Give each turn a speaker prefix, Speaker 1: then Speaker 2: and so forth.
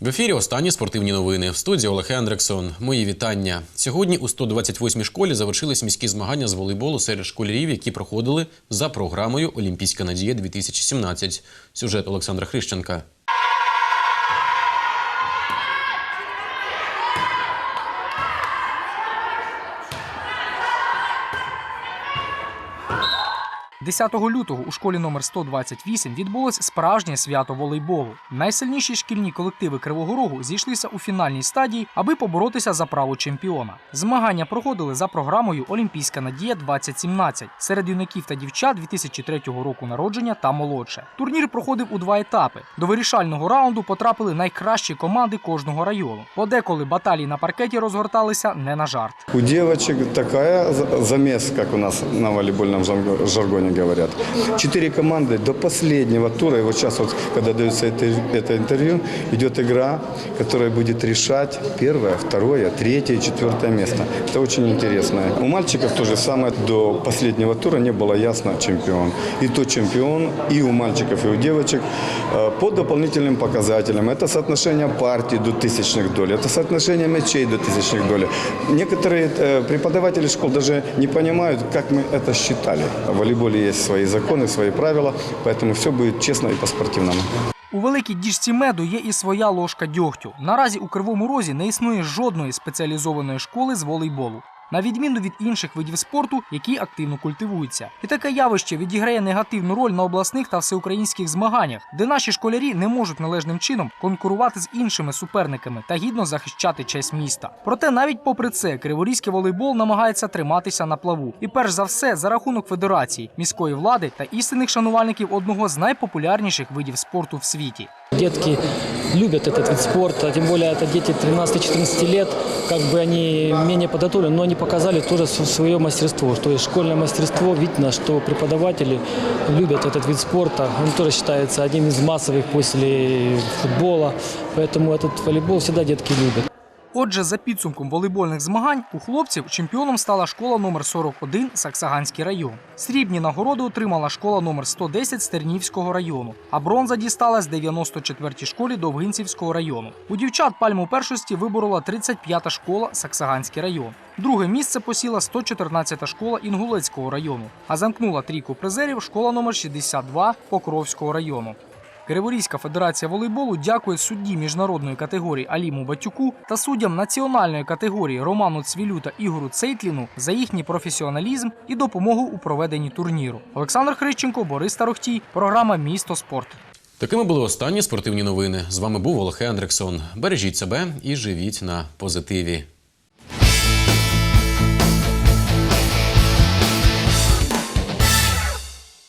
Speaker 1: В ефірі останні спортивні новини. В студії Олег Ендрексон. Мої вітання. Сьогодні у 128-й школі завершились міські змагання з волейболу серед школярів, які проходили за програмою Олімпійська надія 2017 Сюжет Олександра Хрищенка.
Speaker 2: 10 лютого у школі номер 128 відбулось справжнє свято волейболу. Найсильніші шкільні колективи Кривого Рогу зійшлися у фінальній стадії, аби поборотися за право чемпіона. Змагання проходили за програмою Олімпійська надія 2017 серед юнаків та дівчат 2003 року народження та молодше. Турнір проходив у два етапи. До вирішального раунду потрапили найкращі команди кожного району. Подеколи баталії на паркеті розгорталися не на жарт.
Speaker 3: У девочек такая за- замес, как у нас на волейбольном жанго- жаргоне говорят. Четыре команды до последнего тура. И вот сейчас, вот, когда дается это, это интервью, идет игра, которая будет решать первое, второе, третье четвертое место. Это очень интересно. У мальчиков то же самое. До последнего тура не было ясно чемпион. И то чемпион и у мальчиков, и у девочек э, по дополнительным показателям. Это соотношение партий до тысячных доль, это соотношение мячей до тысячных доль. Некоторые э, преподаватели школ даже не понимают, как мы это считали. В волейболе есть свои законы, свои правила, поэтому все будет честно и по-спортивному.
Speaker 2: У великій діжці меду є і своя ложка дьогтю. Наразі у Кривому Розі не існує жодної спеціалізованої школи з волейболу. На відміну від інших видів спорту, які активно культивуються, і таке явище відіграє негативну роль на обласних та всеукраїнських змаганнях, де наші школярі не можуть належним чином конкурувати з іншими суперниками та гідно захищати честь міста. Проте, навіть попри це, криворізький волейбол намагається триматися на плаву, і перш за все за рахунок федерації, міської влади та істинних шанувальників одного з найпопулярніших видів спорту в світі
Speaker 4: Детки любят этот вид спорта, тем более это дети 13-14 лет, как бы они менее подготовлены, но они показали тоже свое мастерство, что есть школьное мастерство, видно, что преподаватели любят этот вид спорта, он тоже считается одним из массовых после футбола, поэтому этот волейбол всегда детки любят.
Speaker 2: Отже, за підсумком волейбольних змагань у хлопців чемпіоном стала школа номер 41 Саксаганський район. Срібні нагороди отримала школа номер 110 Стернівського району, а бронза дісталась 94-й школі Довгинцівського району. У дівчат пальму першості виборола 35-та школа Саксаганський район. Друге місце посіла 114-та школа Інгулецького району, а замкнула трійку призерів школа номер 62 Покровського району. Криворізька федерація волейболу дякує судді міжнародної категорії Аліму Батюку та суддям національної категорії Роману Цвілю та Ігору Цейтліну за їхній професіоналізм і допомогу у проведенні турніру. Олександр Хрищенко, Борис Тарохтій, програма Місто спорт.
Speaker 1: Такими були останні спортивні новини. З вами був Олег Ендрексон. Бережіть себе і живіть на позитиві.